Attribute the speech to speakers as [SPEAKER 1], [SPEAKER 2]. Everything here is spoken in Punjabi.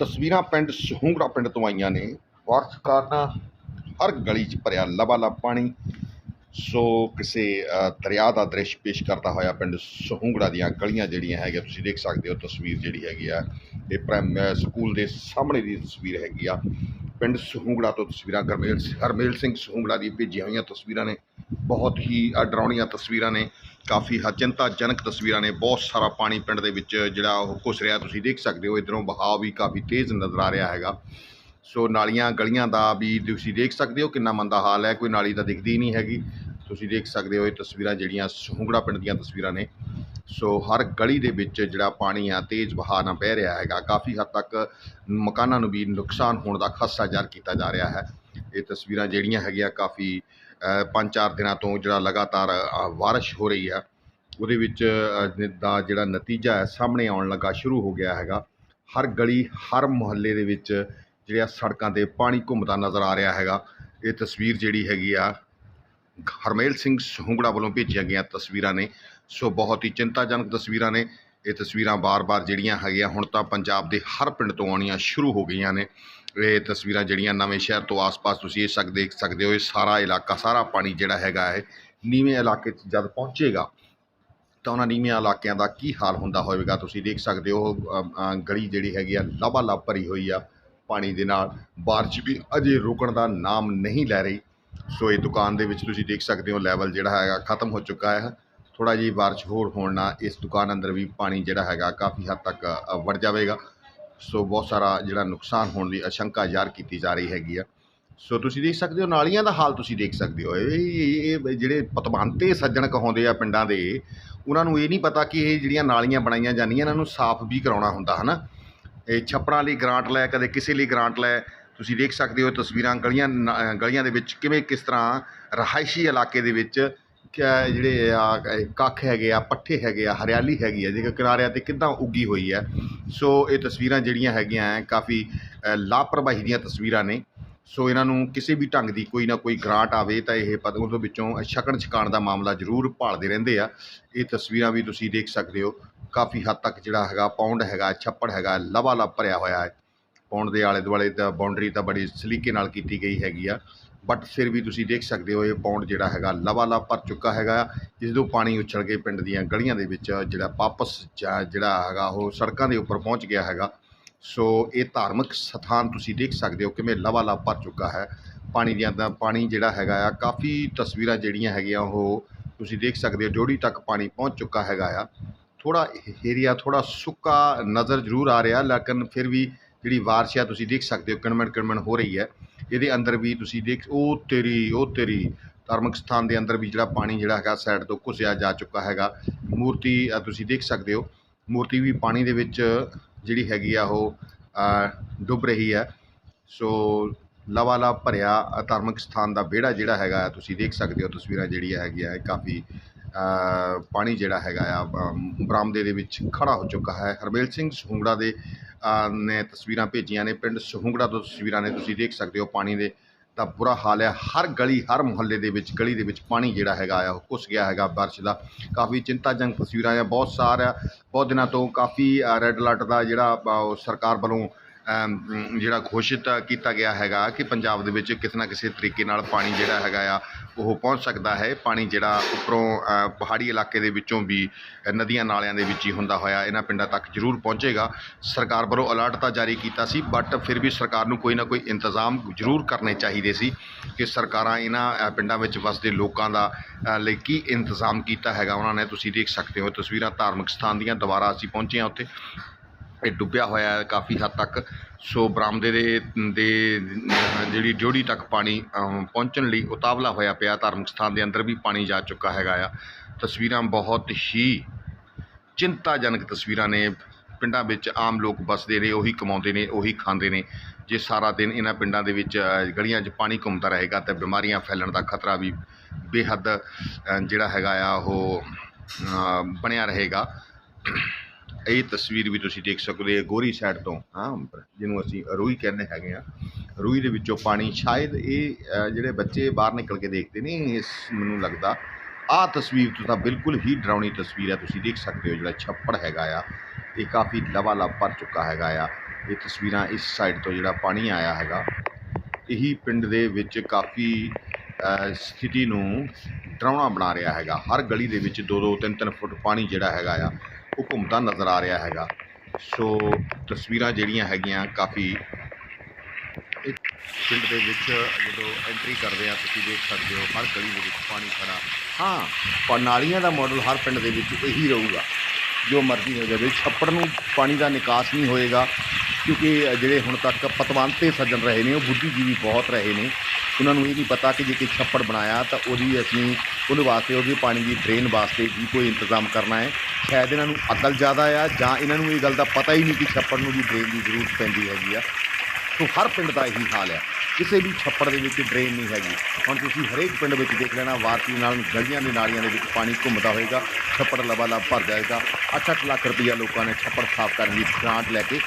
[SPEAKER 1] ਤਸਵੀਰਾਂ ਪਿੰਡ ਸਹੂੰਗੜਾ ਪਿੰਡ ਤੋਂ ਆਈਆਂ ਨੇ। ਬਾਰਿਸ਼ ਕਾਰਨ ਹਰ ਗਲੀ 'ਚ ਭਰਿਆ ਲਬਾਲਬ ਪਾਣੀ। ਸੋ ਕਿਸੇ ਦਰਿਆ ਦਾ ਦ੍ਰਿਸ਼ ਪੇਸ਼ ਕਰਦਾ ਹੋਇਆ ਪਿੰਡ ਸਹੂੰਗੜਾ ਦੀਆਂ ਗਲੀਆਂ ਜਿਹੜੀਆਂ ਹੈਗੀਆਂ, ਤੁਸੀਂ ਦੇਖ ਸਕਦੇ ਹੋ ਤਸਵੀਰ ਜਿਹੜੀ ਹੈਗੀ ਆ। ਇਹ ਪ੍ਰਾਇਮ ਸਕੂਲ ਦੇ ਸਾਹਮਣੇ ਦੀ ਤਸਵੀਰ ਹੈਗੀ ਆ। ਪਿੰਡ ਸਹੂੰਗੜਾ ਤੋਂ ਤਸਵੀਰਾਂ ਗਰਮੇਲ, ਹਰਮੇਲ ਸਿੰਘ ਸਹੂੰਗੜਾ ਦੀ ਭੇਜੀਆਂ ਹੋਈਆਂ ਤਸਵੀਰਾਂ ਨੇ। ਬਹੁਤ ਹੀ ਅ, ਡਰਾਉਣੀਆਂ ਤਸਵੀਰਾਂ ਨੇ ਕਾਫੀ ਹਚਿੰਤਾਜਨਕ ਤਸਵੀਰਾਂ ਨੇ ਬਹੁਤ ਸਾਰਾ ਪਾਣੀ ਪਿੰਡ ਦੇ ਵਿੱਚ ਜਿਹੜਾ ਉਹ ਘੁਸ ਰਿਹਾ ਤੁਸੀਂ ਦੇਖ ਸਕਦੇ ਹੋ ਇਧਰੋਂ ਬਹਾਅ ਵੀ ਕਾਫੀ ਤੇਜ਼ ਨਜ਼ਰ ਆ ਰਿਹਾ ਹੈਗਾ। ਸੋ ਨਾਲੀਆਂ ਗਲੀਆਂ ਦਾ ਵੀ ਤੁਸੀਂ ਦੇਖ ਸਕਦੇ ਹੋ ਕਿੰਨਾ ਮੰਦਾ ਹਾਲ ਹੈ ਕੋਈ ਨਾਲੀ ਤਾਂ ਦਿਖਦੀ ਨਹੀਂ ਹੈਗੀ। ਤੁਸੀਂ ਦੇਖ ਸਕਦੇ ਹੋ ਇਹ ਤਸਵੀਰਾਂ ਜਿਹੜੀਆਂ ਸਹੂੰਗੜਾ ਪਿੰਡ ਦੀਆਂ ਤਸਵੀਰਾਂ ਨੇ। ਸੋ ਹਰ ਗਲੀ ਦੇ ਵਿੱਚ ਜਿਹੜਾ ਪਾਣੀ ਆ ਤੇਜ਼ ਵਹਾਅ ਨਾਲ ਵਹਿ ਰਿਹਾ ਹੈਗਾ। ਕਾਫੀ ਹੱਦ ਤੱਕ ਮਕਾਨਾਂ ਨੂੰ ਵੀ ਨੁਕਸਾਨ ਹੋਣ ਦਾ ਖਾਸਾ ਜ਼ਾਹਰ ਕੀਤਾ ਜਾ ਰਿਹਾ ਹੈ। ਇਹ ਤਸਵੀਰਾਂ ਜਿਹੜੀਆਂ ਹੈਗੀਆਂ ਕਾਫੀ ਪੰਜ ਚਾਰ ਦਿਨਾਂ ਤੋਂ ਜਿਹੜਾ ਲਗਾਤਾਰ ਬਾਰਿਸ਼ ਹੋ ਰਹੀ ਹੈ, ਉਹਦੇ ਵਿੱਚ ਦਾ ਜਿਹੜਾ ਨਤੀਜਾ ਹੈ, ਸਾਹਮਣੇ ਆਉਣ ਲੱਗਾ, ਸ਼ੁਰੂ ਹੋ ਗਿਆ ਹੈਗਾ। ਹਰ ਗਲੀ, ਹਰ ਮੁਹੱਲੇ ਦੇ ਵਿੱਚ ਜਿਹੜੀਆਂ ਸੜਕਾਂ ਤੇ ਪਾਣੀ ਘੁੰਮਦਾ ਨਜ਼ਰ ਆ ਰਿਹਾ ਹੈਗਾ। ਇਹ ਤਸਵੀਰ ਜਿਹੜੀ ਹੈਗੀ ਆ, ਹਰਮੇਲ ਸਿੰਘ ਸਹੂੰਗੜਾ ਵੱਲੋਂ ਭੇਜੀਆਂ ਗਈਆਂ ਤਸਵੀਰਾਂ ਨੇ। ਸੋ ਬਹੁਤ ਹੀ ਚਿੰਤਾਜਨਕ ਤਸਵੀਰਾਂ ਨੇ। ਇਹ ਤਸਵੀਰਾਂ ਬਾਰ-ਬਾਰ ਜਿਹੜੀਆਂ ਹੈਗੀਆਂ ਹੁਣ ਤਾਂ ਪੰਜਾਬ ਦੇ ਹਰ ਪਿੰਡ ਤੋਂ ਆਉਣੀਆਂ ਸ਼ੁਰੂ ਹੋ ਗਈਆਂ ਨੇ। ਇਹ ਤਸਵੀਰਾਂ ਜਿਹੜੀਆਂ ਨਵੇਂ ਸ਼ਹਿਰ ਤੋਂ ਆਸ-ਪਾਸ ਤੁਸੀਂ ਇਹ ਸਕ ਦੇਖ ਸਕਦੇ ਹੋ ਇਹ ਸਾਰਾ ਇਲਾਕਾ ਸਾਰਾ ਪਾਣੀ ਜਿਹੜਾ ਹੈਗਾ ਹੈ ਨੀਵੇਂ ਇਲਾਕੇ 'ਚ ਜਦ ਪਹੁੰਚੇਗਾ ਤਾਂ ਉਹਨਾਂ ਨੀਵੇਂ ਇਲਾਕਿਆਂ ਦਾ ਕੀ ਹਾਲ ਹੁੰਦਾ ਹੋਵੇਗਾ ਤੁਸੀਂ ਦੇਖ ਸਕਦੇ ਹੋ ਅ, ਗਲੀ ਜਿਹੜੀ ਹੈਗੀ ਆ ਲਬਾਲਬ ਭਰੀ ਹੋਈ ਆ ਪਾਣੀ ਦੇ ਨਾਲ। ਬਾਰਿਸ਼ ਵੀ ਅਜੇ ਰੁਕਣ ਦਾ ਨਾਮ ਨਹੀਂ ਲੈ ਰਹੀ। ਸੋ ਇਹ ਦੁਕਾਨ ਦੇ ਵਿੱਚ ਤੁਸੀਂ ਦੇਖ ਸਕਦੇ ਹੋ ਲੈਵਲ ਜਿਹੜਾ ਹੈਗਾ ਖਤਮ ਹੋ ਚੁੱਕਾ ਹੈ। ਥੋੜਾ ਜਿਹੀ ਬਾਰਿਸ਼ ਹੋਰ ਹੋਣ ਨਾਲ ਇਸ ਦੁਕਾਨ ਅੰਦਰ ਵੀ ਪਾਣੀ ਜਿਹੜਾ ਹੈਗਾ ਕਾਫੀ ਹੱਦ ਤੱਕ ਅ, ਵੜ ਜਾਵੇਗਾ। ਸੋ ਬਹੁਤ ਸਾਰਾ ਜਿਹੜਾ ਨੁਕਸਾਨ ਹੋਣ ਦੀ ਆਸ਼ੰਕਾ ਜ਼ਾਹਰ ਕੀਤੀ ਜਾ ਰਹੀ ਹੈਗੀ ਆ। ਸੋ ਤੁਸੀਂ ਦੇਖ ਸਕਦੇ ਹੋ ਨਾਲੀਆਂ ਦਾ ਹਾਲ ਤੁਸੀਂ ਦੇਖ ਸਕਦੇ ਹੋ। ਇਹ ਜਿਹੜੇ ਪਤਵੰਤੇ ਸੱਜਣ ਕਹਾਉਂਦੇ ਆ ਪਿੰਡਾਂ ਦੇ ਉਹਨਾਂ ਨੂੰ ਇਹ ਨਹੀਂ ਪਤਾ ਕਿ ਇਹ ਜਿਹੜੀਆਂ ਨਾਲੀਆਂ ਬਣਾਈਆਂ ਜਾਂਦੀਆਂ ਇਹਨਾਂ ਨੂੰ ਸਾਫ਼ ਵੀ ਕਰਾਉਣਾ ਹੁੰਦਾ ਹਨਾ? ਇਹ ਛੱਪੜਾਂ ਲਈ ਗ੍ਰਾਂਟ ਲੈ ਕਦੇ ਕਿਸੇ ਲਈ ਗ੍ਰਾਂਟ ਲੈ। ਤੁਸੀਂ ਦੇਖ ਸਕਦੇ ਹੋ ਤਸਵੀਰਾਂ ਗਲੀਆਂ ਨ- ਗਲੀਆਂ ਦੇ ਵਿੱਚ ਕਿਵੇਂ ਕਿਸ ਤਰ੍ਹਾਂ ਰਹਾਇਸ਼ੀ ਇਲਾਕੇ ਦੇ ਵਿੱਚ ਕਿਆ ਜਿਹੜੇ ਆ ਕੱਖ ਹੈਗੇ ਆ, ਪੱਠੇ ਹੈਗੇ ਆ, ਹਰਿਆਲੀ ਹੈਗੀ ਆ ਜਿਹੜੇ ਕਿਨਾਰਿਆਂ ਤੇ ਕਿੱਦਾਂ ਉੱਗੀ ਹੋਈ ਹੈ ਸੋ ਇਹ ਤਸਵੀਰਾਂ ਜਿਹੜੀਆਂ ਹੈਗੀਆਂ ਹੈ ਕਾਫੀ ਲਾਪਰਵਾਹੀ ਦੀਆਂ ਤਸਵੀਰਾਂ ਨੇ। ਸੋ ਇਹਨਾਂ ਨੂੰ ਕਿਸੇ ਵੀ ਢੰਗ ਦੀ ਕੋਈ ਨਾ ਕੋਈ ਗ੍ਰਾਂਟ ਆਵੇ ਤਾਂ ਇਹ ਪਤਾ ਉਹਦੇ ਵਿੱਚੋਂ ਛਕਣ ਛਕਾਣ ਦਾ ਮਾਮਲਾ ਜ਼ਰੂਰ ਭਾਲਦੇ ਰਹਿੰਦੇ ਆ। ਇਹ ਤਸਵੀਰਾਂ ਵੀ ਤੁਸੀਂ ਦੇਖ ਸਕਦੇ ਹੋ। ਕਾਫੀ ਹੱਦ ਤੱਕ ਜਿਹੜਾ ਹੈਗਾ, ਪੌਂਡ ਹੈਗਾ, ਛੱਪੜ ਹੈਗਾ ਲਵਾ ਲਬਾਲਬ ਭਰਿਆ ਹੋਇਆ ਹੈ। ਪੌਂਡ ਦੇ ਆਲੇ ਦੁਆਲੇ ਦਾ ਬਾਉਂਡਰੀ ਤਾਂ ਬੜੀ ਸਲੀਕੇ ਨਾਲ ਕੀਤੀ ਗਈ ਹੈਗੀ ਆ। ਬਟ ਫਿਰ ਵੀ ਤੁਸੀਂ ਦੇਖ ਸਕਦੇ ਹੋ ਇਹ ਪੌਂਡ ਜਿਹੜਾ ਹੈਗਾ ਲਬਾਲਬ ਭਰ ਚੁੱਕਾ ਹੈਗਾ, ਜਿਸ ਤੋਂ ਪਾਣੀ ਉਛਲ ਕੇ ਪਿੰਡ ਦੀਆਂ ਗਲੀਆਂ ਦੇ ਵਿੱਚ ਜਿਹੜਾ ਵਾਪਸ ਜਾ- ਜਿਹੜਾ ਹੈਗਾ ਉਹ ਸੜਕਾਂ ਦੇ ਉੱਪਰ ਪਹੁੰਚ ਗਿਆ ਹੈਗਾ। ਸੋ ਇਹ ਧਾਰਮਿਕ ਸਥਾਨ ਤੁਸੀਂ ਦੇਖ ਸਕਦੇ ਹੋ ਕਿਵੇਂ ਲਬਾਲਬ ਭਰ ਚੁੱਕਾ ਹੈ। ਪਾਣੀ ਦੀਆਂ ਤਾਂ ਪਾਣੀ ਜਿਹੜਾ ਹੈਗਾ ਆ, ਕਾਫੀ ਤਸਵੀਰਾਂ ਜਿਹੜੀਆਂ ਹੈਗੀਆਂ ਉਹ ਤੁਸੀਂ ਦੇਖ ਸਕਦੇ ਹੋ, ਜੋੜੀ ਤੱਕ ਪਾਣੀ ਪਹੁੰਚ ਚੁੱਕਾ ਹੈਗਾ ਆ। ਥੋੜਾ ਏਰੀਆ ਥੋੜਾ ਸੁੱਕਾ ਨਜ਼ਰ ਜ਼ਰੂਰ ਆ ਰਿਹਾ, ਲੇਕਿਨ ਫਿਰ ਵੀ ਜਿਹੜੀ ਬਾਰਿਸ਼ ਆ ਤੁਸੀਂ ਦੇਖ ਸਕਦੇ ਹੋ ਕਿਣਮਣ ਕਿਣਮਣ ਹੋ ਰਹੀ ਹੈ। ਇਹਦੇ ਅੰਦਰ ਵੀ ਤੁਸੀਂ ਦੇਖ, ਉਹ ਤੇਰੀ ਉਹ ਤੇਰੀ ਧਾਰਮਿਕ ਸਥਾਨ ਦੇ ਅੰਦਰ ਵੀ ਜਿਹੜਾ ਪਾਣੀ ਜਿਹੜਾ ਹੈਗਾ ਸਾਈਡ ਤੋਂ ਘੁਸਿਆ ਜਾ ਚੁੱਕਾ ਹੈਗਾ। ਮੂਰਤੀ ਤੁਸੀਂ ਦੇਖ ਸਕਦੇ ਹੋ, ਮੂਰਤੀ ਵੀ ਪਾਣੀ ਦੇ ਵਿੱਚ ਜਿਹੜੀ ਹੈਗੀ ਆ ਉਹ ਡੁੱਬ ਰਹੀ ਹੈ। ਸੋ ਲਵਾਲਾ ਭਰਿਆ ਧਾਰਮਿਕ ਸਥਾਨ ਦਾ ਵਿਹੜਾ ਜਿਹੜਾ ਹੈਗਾ, ਤੁਸੀਂ ਦੇਖ ਸਕਦੇ ਹੋ ਤਸਵੀਰਾਂ ਜਿਹੜੀਆਂ ਹੈਗੀਆਂ ਕਾਫੀ ਪਾਣੀ ਜਿਹੜਾ ਹੈਗਾ ਆ ਬਰਾਮਦੇ ਦੇ ਵਿੱਚ ਖੜਾ ਹੋ ਚੁੱਕਾ ਹੈ। ਹਰਮੇਲ ਸਿੰਘ ਸਹੂੰਗੜਾ ਦੇ ਨੇ ਤਸਵੀਰਾਂ ਭੇਜੀਆਂ ਨੇ। ਪਿੰਡ ਸਹੂੰਗੜਾ ਤੋਂ ਤਸਵੀਰਾਂ ਨੇ ਤੁਸੀਂ ਦੇਖ ਸਕਦੇ ਹੋ, ਪਾਣੀ ਦੇ ਤਾਂ ਬੁਰਾ ਹਾਲ ਹੈ। ਹਰ ਗਲੀ, ਹਰ ਮੁਹੱਲੇ ਦੇ ਵਿੱਚ, ਗਲੀ ਦੇ ਵਿੱਚ ਪਾਣੀ ਜਿਹੜਾ ਹੈਗਾ ਆ, ਉਹ ਘੁਸ ਗਿਆ ਹੈਗਾ ਬਾਰਿਸ਼ ਦਾ। ਕਾਫੀ ਚਿੰਤਾਜਨਕ ਤਸਵੀਰਾਂ ਆ, ਬਹੁਤ ਸਾਰਾ ਬਹੁਤ ਦਿਨਾਂ ਤੋਂ ਕਾਫੀ ਰੈੱਡ ਅਲਰਟ ਦਾ ਜਿਹੜਾ ਉਹ ਸਰਕਾਰ ਵੱਲੋਂ ਜਿਹੜਾ ਘੋਸ਼ਿਤ ਕੀਤਾ ਗਿਆ ਹੈਗਾ ਕਿ ਪੰਜਾਬ ਦੇ ਵਿੱਚ ਕਿਸੇ ਨਾ ਕਿਸੇ ਤਰੀਕੇ ਨਾਲ ਪਾਣੀ ਜਿਹੜਾ ਹੈਗਾ ਆ, ਉਹ ਪਹੁੰਚ ਸਕਦਾ ਹੈ। ਪਾਣੀ ਜਿਹੜਾ ਉੱਪਰੋਂ ਪਹਾੜੀ ਇਲਾਕੇ ਦੇ ਵਿੱਚੋਂ ਵੀ ਨਦੀਆਂ ਨਾਲਿਆਂ ਦੇ ਵਿੱਚ ਹੀ ਹੁੰਦਾ ਹੋਇਆ, ਇਹਨਾਂ ਪਿੰਡਾਂ ਤੱਕ ਜ਼ਰੂਰ ਪਹੁੰਚੇਗਾ। ਸਰਕਾਰ ਵੱਲੋਂ ਅਲਰਟ ਤਾਂ ਜਾਰੀ ਕੀਤਾ ਸੀ ਬਟ ਫਿਰ ਵੀ ਸਰਕਾਰ ਨੂੰ ਕੋਈ ਨਾ ਕੋਈ ਇੰਤਜ਼ਾਮ ਜ਼ਰੂਰ ਕਰਨੇ ਚਾਹੀਦੇ ਸੀ ਕਿ ਸਰਕਾਰਾਂ ਇਹਨਾਂ ਪਿੰਡਾਂ ਵਿੱਚ ਵਸਦੇ ਲੋਕਾਂ ਦਾ ਲਈ ਕੀ ਇੰਤਜ਼ਾਮ ਕੀਤਾ ਹੈਗਾ। ਉਹਨਾਂ ਨੇ ਤੁਸੀਂ ਦੇਖ ਸਕਦੇ ਹੋ ਤਸਵੀਰਾਂ ਧਾਰਮਿਕ ਸਥਾਨ ਦੀਆਂ, ਦੁਬਾਰਾ ਅਸੀਂ ਪਹੁੰਚੇ ਹਾਂ ਉੱਥੇ। ਇਹ ਡੁੱਬਿਆ ਹੋਇਆ ਹੈ ਕਾਫੀ ਹੱਦ ਤੱਕ। ਸੋ ਬਰਾਮਦੇ ਦੇ ਦੇ ਜਿਹੜੀ ਜੋੜੀ ਤੱਕ ਪਾਣੀ ਪਹੁੰਚਣ ਲਈ ਉਤਾਵਲਾ ਹੋਇਆ ਪਿਆ। ਧਾਰਮਿਕ ਸਥਾਨ ਦੇ ਅੰਦਰ ਵੀ ਪਾਣੀ ਜਾ ਚੁੱਕਾ ਹੈਗਾ ਆ। ਤਸਵੀਰਾਂ ਬਹੁਤ ਹੀ ਚਿੰਤਾਜਨਕ ਤਸਵੀਰਾਂ ਨੇ। ਪਿੰਡਾਂ ਵਿੱਚ ਆਮ ਲੋਕ ਵੱਸਦੇ ਨੇ, ਉਹੀ ਕਮਾਉਂਦੇ ਨੇ, ਉਹੀ ਖਾਂਦੇ ਨੇ। ਜੇ ਸਾਰਾ ਦਿਨ ਇਹਨਾਂ ਪਿੰਡਾਂ ਦੇ ਵਿੱਚ ਗਲੀਆਂ 'ਚ ਪਾਣੀ ਘੁੰਮਦਾ ਰਹੇਗਾ ਤਾਂ ਬਿਮਾਰੀਆਂ ਫੈਲਣ ਦਾ ਖਤਰਾ ਵੀ ਬੇਹੱਦ ਜਿਹੜਾ ਹੈਗਾ ਆ, ਉਹ ਬਣਿਆ ਰਹੇਗਾ। ਇਹ ਤਸਵੀਰ ਵੀ ਤੁਸੀਂ ਦੇਖ ਸਕਦੇ ਹੋ ਗੋਰੀ ਸਾਈਡ ਤੋਂ, ਹਾਂ, ਜਿਹਨੂੰ ਅਸੀਂ ਰੂਈ ਕਹਿੰਦੇ ਹੈਗੇ ਆ ਰੂਈ ਦੇ ਵਿੱਚੋਂ ਪਾਣੀ, ਸ਼ਾਇਦ ਇਹ ਜਿਹੜੇ ਬੱਚੇ ਬਾਹਰ ਨਿਕਲ ਕੇ ਦੇਖਦੇ ਨੇ, ਇਸ ਮੈਨੂੰ ਲੱਗਦਾ, ਆਹ ਤਸਵੀਰ ਤੋਂ ਤਾਂ ਬਿਲਕੁਲ ਹੀ ਡਰਾਉਣੀ ਤਸਵੀਰ ਹੈ। ਤੁਸੀਂ ਦੇਖ ਸਕਦੇ ਹੋ ਜਿਹੜਾ ਛੱਪੜ ਹੈਗਾ ਆ, ਇਹ ਕਾਫੀ ਲਵਾਲਬ ਭਰ ਚੁੱਕਾ ਹੈਗਾ ਆ। ਇਹ ਤਸਵੀਰਾਂ ਇਸ ਸਾਈਡ ਤੋਂ ਜਿਹੜਾ ਪਾਣੀ ਆਇਆ ਹੈਗਾ, ਇਹੀ ਪਿੰਡ ਦੇ ਵਿੱਚ ਕਾਫੀ ਸਥਿਤੀ ਨੂੰ ਡਰਾਉਣਾ ਬਣਾ ਰਿਹਾ ਹੈਗਾ। ਹਰ ਗਲੀ ਦੇ ਵਿੱਚ 2-2 3-3 ਫੁੱਟ ਪਾਣੀ ਜਿਹੜਾ ਹੈਗਾ ਆ ਉਹ ਘੁੰਮਦਾ ਨਜ਼ਰ ਆ ਰਿਹਾ ਹੈਗਾ। ਸੋ ਤਸਵੀਰਾਂ ਜਿਹੜੀਆਂ ਹੈਗੀਆਂ ਕਾਫੀ ਇੱਕ ਪਿੰਡ ਦੇ ਵਿੱਚ ਜਦੋਂ ਐਂਟਰੀ ਕਰਦੇ ਆ, ਤੁਸੀਂ ਦੇਖ ਸਕਦੇ ਹੋ, ਹਰ ਗਲੀ ਦੇ ਵਿੱਚ ਪਾਣੀ ਖੜਾ ਹਾਂ ਪਰ ਨਾਲੀਆਂ ਦਾ ਮਾਡਲ ਹਰ ਪਿੰਡ ਦੇ ਵਿੱਚ ਇਹੀ ਰਹੂਗਾ। ਜੋ ਮਰਜ਼ੀ ਹੋ ਜਾਵੇ, ਛੱਪੜ ਨੂੰ ਪਾਣੀ ਦਾ ਨਿਕਾਸ ਨਹੀਂ ਹੋਏਗਾ, ਕਿਉਂਕਿ ਜਿਹੜੇ ਹੁਣ ਤੱਕ ਪਤਵੰਤੇ ਸੱਜਣ ਰਹੇ ਨੇ, ਉਹ ਬੁੱਧੀਜੀਵੀ ਬਹੁਤ ਰਹੇ ਨੇ। ਉਹਨਾਂ ਨੂੰ ਇਹ ਨਹੀਂ ਪਤਾ ਕਿ ਜੇ ਕੋਈ ਛੱਪੜ ਬਣਾਇਆ, ਤਾਂ ਉਹਦੀ ਅਸੀਂ ਉਹਦੇ ਵਾਸਤੇ ਉਹਦੇ ਪਾਣੀ ਦੀ ਡਰੇਨ ਵਾਸਤੇ ਵੀ ਕੋਈ ਇੰਤਜ਼ਾਮ ਕਰਨਾ ਹੈ। ਸ਼ਾਇਦ ਇਹਨਾਂ ਨੂੰ ਅਕਲ ਜ਼ਿਆਦਾ ਆ ਜਾਂ ਇਹਨਾਂ ਨੂੰ ਇਹ ਗੱਲ ਦਾ ਪਤਾ ਹੀ ਨਹੀਂ ਕਿ ਛੱਪੜ ਨੂੰ ਵੀ ਡਰੇਨ ਦੀ ਜ਼ਰੂਰਤ ਪੈਂਦੀ ਹੈਗੀ ਆ। ਸੋ ਹਰ ਪਿੰਡ ਦਾ ਇਹੀ ਹਾਲ ਹੈ ਕਿਸੇ ਵੀ ਛੱਪੜ ਦੇ ਵਿੱਚ ਡਰੇਨ ਨਹੀਂ ਹੈਗੀ। ਹੁਣ ਤੁਸੀਂ ਹਰੇਕ ਪਿੰਡ ਵਿੱਚ ਦੇਖ ਲੈਣਾ, ਵਾਰਤੀ ਨਾਲ ਗਲੀਆਂ ਦੇ ਨਾਲੀਆਂ ਦੇ ਵਿੱਚ ਪਾਣੀ ਘੁੰਮਦਾ ਹੋਏਗਾ, ਛੱਪੜ ਲਬਾਲਬ ਭਰ ਜਾਏਗਾ। 8-8 ਲੱਖ ਰੁਪਈਆ ਲੋਕਾਂ ਨੇ ਛੱਪੜ ਸਾਫ਼ ਕਰਨ ਦੀ ਗ੍ਰਾਂਟ ਲੈ ਕੇ